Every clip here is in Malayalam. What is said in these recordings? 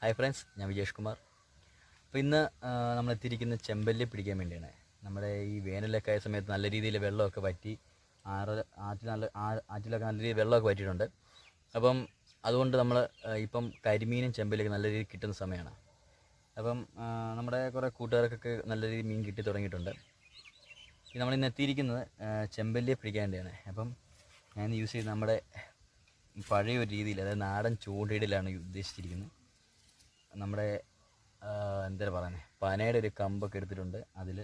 ഹായ് ഫ്രണ്ട്സ് ഞാൻ വിജേഷ് കുമാർ. അപ്പോൾ ഇന്ന് നമ്മൾ എത്തിയിരിക്കുന്ന ചെമ്പല്ലി പിടിക്കാൻ വേണ്ടിയാണ്. നമ്മുടെ ഈ വേനലൊക്കെ ആയ സമയത്ത് നല്ല രീതിയിൽ വെള്ളമൊക്കെ പറ്റി ആറ് ആറ്റിൽ നല്ല ആറ്റിലൊക്കെ നല്ല രീതിയിൽ വെള്ളമൊക്കെ വറ്റിയിട്ടുണ്ട്. അപ്പം അതുകൊണ്ട് നമ്മൾ ഇപ്പം കരിമീനും ചെമ്പല്ലിയൊക്കെ നല്ല രീതിയിൽ കിട്ടുന്ന സമയമാണ് അപ്പം നമ്മുടെ കുറേ കൂട്ടുകാർക്കൊക്കെ നല്ല രീതിയിൽ മീൻ കിട്ടി തുടങ്ങിയിട്ടുണ്ട്. ഇന്ന് എത്തിയിരിക്കുന്നത് ചെമ്പല്ലിയെ പിടിക്കാൻ വേണ്ടിയാണ്. അപ്പം ഞാൻ യൂസ് ചെയ്ത് നമ്മുടെ പഴയ ഒരു രീതിയിൽ അതായത് നാടൻ ചൂണ്ടയിടലാണ് ഉദ്ദേശിച്ചിരിക്കുന്നത്. നമ്മുടെ എന്താ പറയുന്നത് പനയുടെ ഒരു കമ്പൊക്കെ എടുത്തിട്ടുണ്ട്. അതിൽ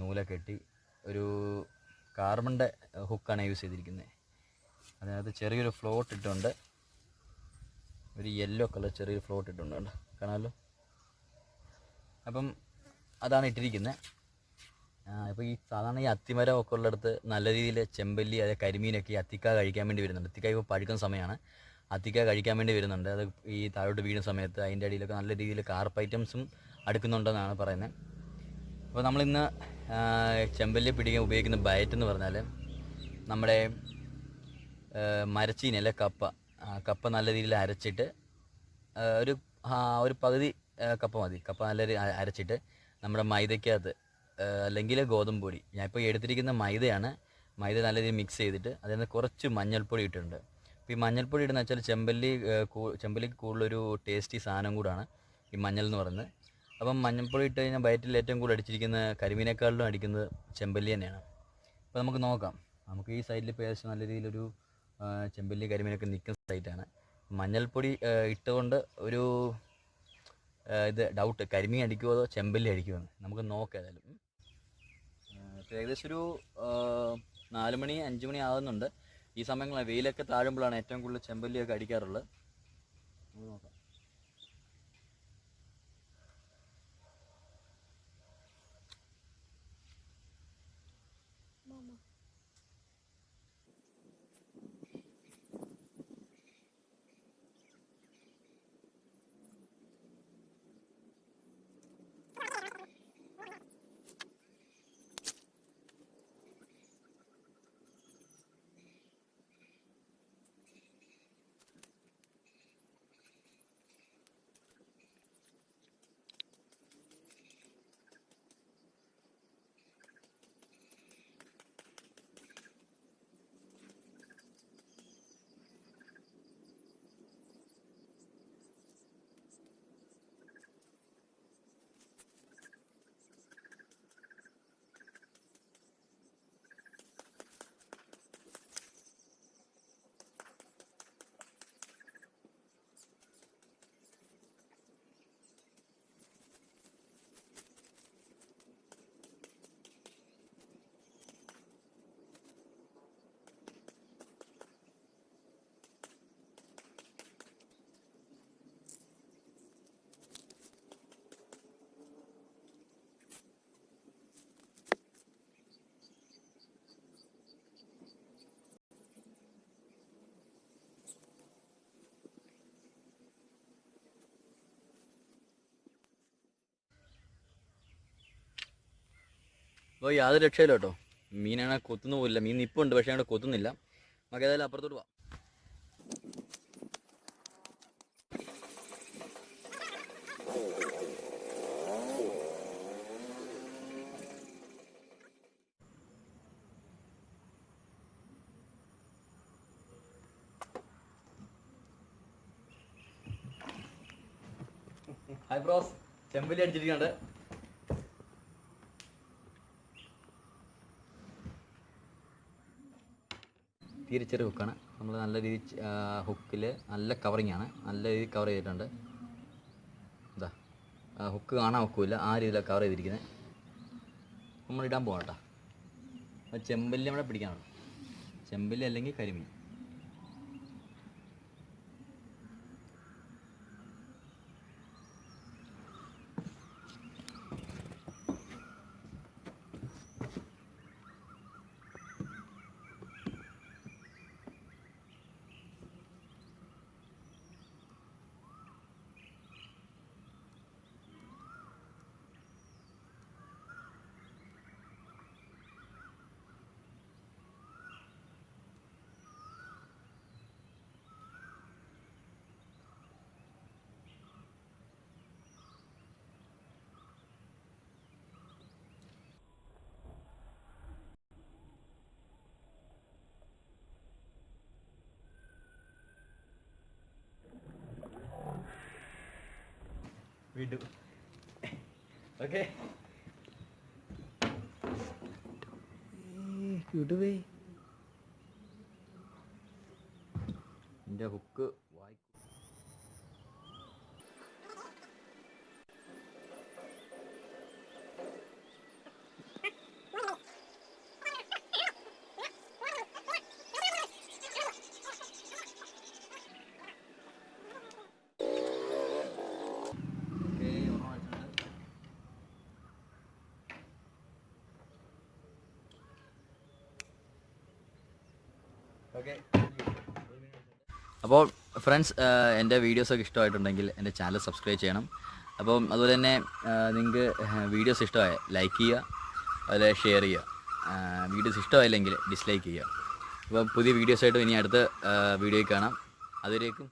നൂലൊക്കെ കെട്ടി ഒരു കാർബണിന്റെ ഹുക്കാണ് യൂസ് ചെയ്തിരിക്കുന്നത് അതിനകത്ത് ചെറിയൊരു ഫ്ലോട്ട് ഇട്ടുണ്ട് ഒരു യെല്ലോ കളർ ചെറിയൊരു ഫ്ലോട്ട് ഇട്ടുണ്ട്? കാണാമല്ലോ? അപ്പം അതാണ് ഇട്ടിരിക്കുന്നത് ഇപ്പോൾ ഈ സാധാരണ ഈ അത്തിമരം ഒക്കെ ഉള്ളിടത്ത് നല്ല രീതിയിൽ ചെമ്പല്ലി അതായത് കരിമീനൊക്കെ ഈ അത്തിക്ക കഴിക്കാൻ വേണ്ടി വരുന്നുണ്ട്. അത്തിക്ക ഇപ്പോൾ പഴുക്കുന്ന സമയമാണ് അത്തിക്ക കഴിക്കാൻ വേണ്ടി വരുന്നുണ്ട്. അത് ഈ താഴോട്ട് വീഴുന്ന സമയത്ത് അതിന്റെ അടിയിലൊക്കെ നല്ല രീതിയിൽ കാർപ്പ് ഐറ്റംസും അടുക്കുന്നുണ്ടെന്നാണ് പറയുന്നത്. അപ്പോൾ നമ്മളിന്ന് ചെമ്പല്ലി പിടിക്കാൻ ഉപയോഗിക്കുന്ന ബയറ്റ് എന്ന് പറഞ്ഞാൽ നമ്മുടെ മരച്ചീനി അല്ലെ കപ്പ. കപ്പ നല്ല രീതിയിൽ അരച്ചിട്ട് ഒരു ഒരു പകുതി കപ്പ മതി. കപ്പ നല്ല അരച്ചിട്ട് നമ്മുടെ മൈദയ്ക്കകത്ത് അല്ലെങ്കിൽ ഗോതമ്പ് പൊടി ഞാനിപ്പോൾ എടുത്തിരിക്കുന്ന മൈദയാണ്. മൈദ നല്ല രീതിയിൽ മിക്സ് ചെയ്തിട്ട് അതിൽ നിന്ന് കുറച്ച് മഞ്ഞൾപ്പൊടി ഇട്ടിട്ടുണ്ട്. ഈ മഞ്ഞൾപ്പൊടി ഇടുന്ന വെച്ചാൽ ചെമ്പല്ലി ചെമ്പല്ലിക്ക് കൂടുതലൊരു ടേസ്റ്റി സാധനം കൂടാണ് ഈ മഞ്ഞൾ എന്ന് പറയുന്നത്. അപ്പം മഞ്ഞൾപ്പൊടി ഇട്ട് കഴിഞ്ഞാൽ വയറ്റിൽ ഏറ്റവും കൂടുതൽ അടിച്ചിരിക്കുന്ന കരിമീനേക്കാളിലും അടിക്കുന്നത് ചെമ്പല്ലി തന്നെയാണ്. അപ്പോൾ നമുക്ക് നോക്കാം. നമുക്ക് ഈ സൈഡിൽ ഇപ്പോൾ ഏകദേശം നല്ല രീതിയിലൊരു ചെമ്പല്ലി കരിമീനൊക്കെ നിൽക്കുന്ന സൈറ്റാണ്. മഞ്ഞൾപ്പൊടി ഇട്ടുകൊണ്ട് ഒരു ഇത് ഡൗട്ട് കരിമീൻ അടിക്കുമോ അതോ ചെമ്പല്ലി അടിക്കുമോ എന്ന്. നമുക്ക് നോക്കാം ഏതായാലും. ഏകദേശം ഒരു നാല് മണി അഞ്ച് മണി ആകുന്നുണ്ട് ഈ സമയങ്ങളിൽ വെയിലൊക്കെ താഴുമ്പോഴാണ് ഏറ്റവും കൂടുതൽ ചെമ്പല്ലിയൊക്കെ അടിക്കാറുള്ളത്. നോക്കാം. അപ്പോൾ യാതൊരു രക്ഷയില്ല കേട്ടോ. മീനാണ് കൊത്തുന്നു പോലില്ല. മീൻ നിപ്പുണ്ട് പക്ഷേ അങ്ങോട്ട് കൊത്തുന്നില്ല. നമുക്ക് ഏതായാലും അപ്പുറത്തോട്ട് പോവാം. ഹായ് ബ്രോസ് ചെമ്പലി അടിച്ചിരിക്കുന്നുണ്ട് തീരെ ചെറിയ ഹുക്കാണ് നമ്മൾ നല്ല രീതി ഹുക്കിൽ നല്ല കവറിങ് ആണ്. നല്ല രീതിയിൽ കവർ ചെയ്തിട്ടുണ്ട്. എന്താ ഹുക്ക് കാണാൻ ഒക്കില്ല. ആ രീതിയിലാണ് കവർ ചെയ്തിരിക്കുന്നത് നമ്മൾ ഇടാൻ പോകാം കേട്ടോ ചെമ്പല്ലി നമ്മുടെ പിടിക്കാനുള്ളൂ ചെമ്പല്ലി അല്ലെങ്കിൽ കരിമീൻ. വീണ്ടും ഓക്കെ. വിടുവേ. എന്റെ ഹുക്ക് ഓക്കെ അപ്പോൾ ഫ്രണ്ട്സ് എന്റെ വീഡിയോസൊക്കെ ഇഷ്ടമായിട്ടുണ്ടെങ്കിൽ എന്റെ ചാനൽ സബ്സ്ക്രൈബ് ചെയ്യണം. അപ്പം അതുപോലെ തന്നെ നിങ്ങൾക്ക് വീഡിയോസ് ഇഷ്ടമായ ലൈക്ക് ചെയ്യുക അതുപോലെ ഷെയർ ചെയ്യുക. വീഡിയോസ് ഇഷ്ടമായില്ലെങ്കിൽ ഡിസ്ലൈക്ക് ചെയ്യുക. അപ്പോൾ പുതിയ വീഡിയോസായിട്ട് ഇനി അടുത്ത വീഡിയോയിൽ കാണാം. അതുവരേക്കും